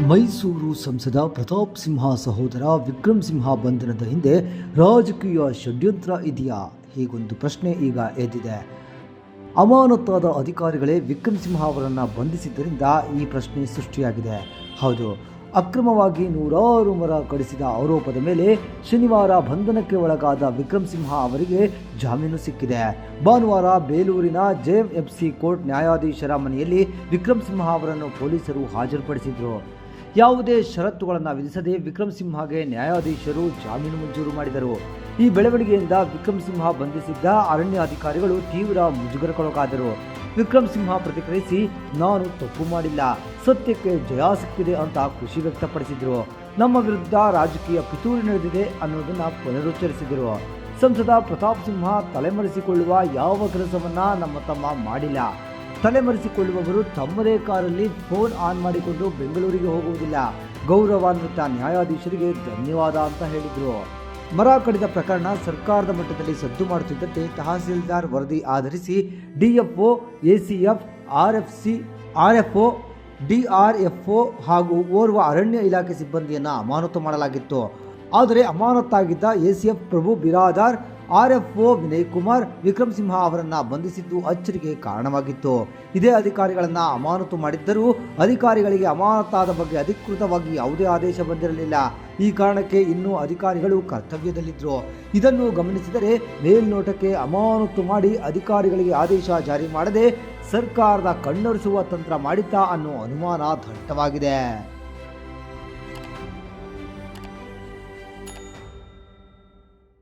ಮೈಸೂರು ಸಂಸದ ಪ್ರತಾಪ್ ಸಿಂಹ ಸಹೋದರ ವಿಕ್ರಮ್ ಸಿಂಹ ಬಂಧನದ ಹಿಂದೆ ರಾಜಕೀಯ ಷಡ್ಯಂತ್ರ ಇದೆಯಾ? ಹೀಗೊಂದು ಪ್ರಶ್ನೆ ಈಗ ಎದ್ದಿದೆ. ಅಮಾನತಾದ ಅಧಿಕಾರಿಗಳೇ ವಿಕ್ರಮ್ ಸಿಂಹ ಅವರನ್ನು ಬಂಧಿಸಿದ್ದರಿಂದ ಈ ಪ್ರಶ್ನೆ ಸೃಷ್ಟಿಯಾಗಿದೆ. ಹೌದು, ಅಕ್ರಮವಾಗಿ ನೂರಾರು ಮರ ಕಡಿಸಿದ ಆರೋಪದ ಮೇಲೆ ಶನಿವಾರ ಬಂಧನಕ್ಕೆ ಒಳಗಾದ ವಿಕ್ರಮ್ ಸಿಂಹ ಅವರಿಗೆ ಜಾಮೀನು ಸಿಕ್ಕಿದೆ. ಭಾನುವಾರ ಬೇಲೂರಿನ ಜೆಎಂಎಫ್ಸಿ ಕೋರ್ಟ್ ನ್ಯಾಯಾಧೀಶರ ಮನೆಯಲ್ಲಿ ವಿಕ್ರಮ್ ಸಿಂಹ ಅವರನ್ನು ಪೊಲೀಸರು ಹಾಜರುಪಡಿಸಿದ್ರು. ಯಾವುದೇ ಷರತ್ತುಗಳನ್ನು ವಿಧಿಸದೆ ವಿಕ್ರಮ್ ಸಿಂಹಗೆ ನ್ಯಾಯಾಧೀಶರು ಜಾಮೀನು ಮಂಜೂರು ಮಾಡಿದರು. ಈ ಬೆಳವಣಿಗೆಯಿಂದ ವಿಕ್ರಮ್ ಸಿಂಹ ಬಂಧಿಸಿದ್ದ ಅರಣ್ಯ ಅಧಿಕಾರಿಗಳು ತೀವ್ರ ಮುಜುಗರಕ್ಕೊಳಗಾದರು. ವಿಕ್ರಮ್ ಸಿಂಹ ಪ್ರತಿಕ್ರಿಯಿಸಿ, ನಾನು ತಪ್ಪು ಮಾಡಿಲ್ಲ. ಸತ್ಯಕ್ಕೆ ಜಯ ಸಿಕ್ಕಿದೆ ಅಂತ ಖುಷಿ ವ್ಯಕ್ತಪಡಿಸಿದರು. ನಮ್ಮ ವಿರುದ್ಧ ರಾಜಕೀಯ ಪಿತೂರಿ ನಡೆದಿದೆ ಅನ್ನೋದನ್ನು ಪುನರುಚ್ಚರಿಸಿದರು. ಸಂಸದ ಪ್ರತಾಪ್ ಸಿಂಹ ತಲೆಮರೆಸಿಕೊಳ್ಳುವ ಯಾವ ಕೆಲಸವನ್ನ ನಮ್ಮ ತಮ್ಮ ಮಾಡಿಲ್ಲ. ತಲೆಮರೆಸಿಕೊಳ್ಳುವವರು ತಮ್ಮದೇ ಕಾರಲ್ಲಿ ಫೋನ್ ಆನ್ ಮಾಡಿಕೊಂಡು ಬೆಂಗಳೂರಿಗೆ ಹೋಗುವುದಿಲ್ಲ. ಗೌರವಾನ್ವಿತ ನ್ಯಾಯಾಧೀಶರಿಗೆ ಧನ್ಯವಾದ ಅಂತ ಹೇಳಿದರು. ಮರ ಕಡಿದ ಪ್ರಕರಣ ಸರ್ಕಾರದ ಮಟ್ಟದಲ್ಲಿ ಸದ್ದು ಮಾಡುತ್ತಿದ್ದಂತೆ ತಹಸೀಲ್ದಾರ್ ವರದಿ ಆಧರಿಸಿ DFO, ACF, RFC, RFO, DRFO ಹಾಗೂ ಓರ್ವ ಅರಣ್ಯ ಇಲಾಖೆ ಸಿಬ್ಬಂದಿಯನ್ನು ಅಮಾನತು ಮಾಡಲಾಗಿತ್ತು. ಆದರೆ ಅಮಾನತ್ತಾಗಿದ್ದ ಎಸಿಎಫ್ ಪ್ರಭು ಬಿರಾದಾರ್ ಆರ್ಎಫ್ಒ ವಿನಯ್ ಕುಮಾರ್ ವಿಕ್ರಮ್ ಸಿಂಹ ಅವರನ್ನ ಬಂಧಿಸಿದ್ದು ಅಚ್ಚರಿಗೆ ಕಾರಣವಾಗಿತ್ತು. ಇದೇ ಅಧಿಕಾರಿಗಳನ್ನ ಅಮಾನತು ಮಾಡಿದ್ದರೂ ಅಧಿಕಾರಿಗಳಿಗೆ ಅಮಾನತಾದ ಬಗ್ಗೆ ಅಧಿಕೃತವಾಗಿ ಯಾವುದೇ ಆದೇಶ ಬಂದಿರಲಿಲ್ಲ. ಈ ಕಾರಣಕ್ಕೆ ಇನ್ನೂ ಅಧಿಕಾರಿಗಳು ಕರ್ತವ್ಯದಲ್ಲಿದ್ದರು ಇದನ್ನು ಗಮನಿಸಿದರೆ ಮೇಲ್ನೋಟಕ್ಕೆ ಅಮಾನತು ಮಾಡಿ ಅಧಿಕಾರಿಗಳಿಗೆ ಆದೇಶ ಜಾರಿ ಮಾಡದೆ ಸರ್ಕಾರದ ಕಣ್ಣರಿಸುವ ತಂತ್ರ ಮಾಡಿತಾ ಅನ್ನೋ ಅನುಮಾನ ದಟ್ಟವಾಗಿದೆ.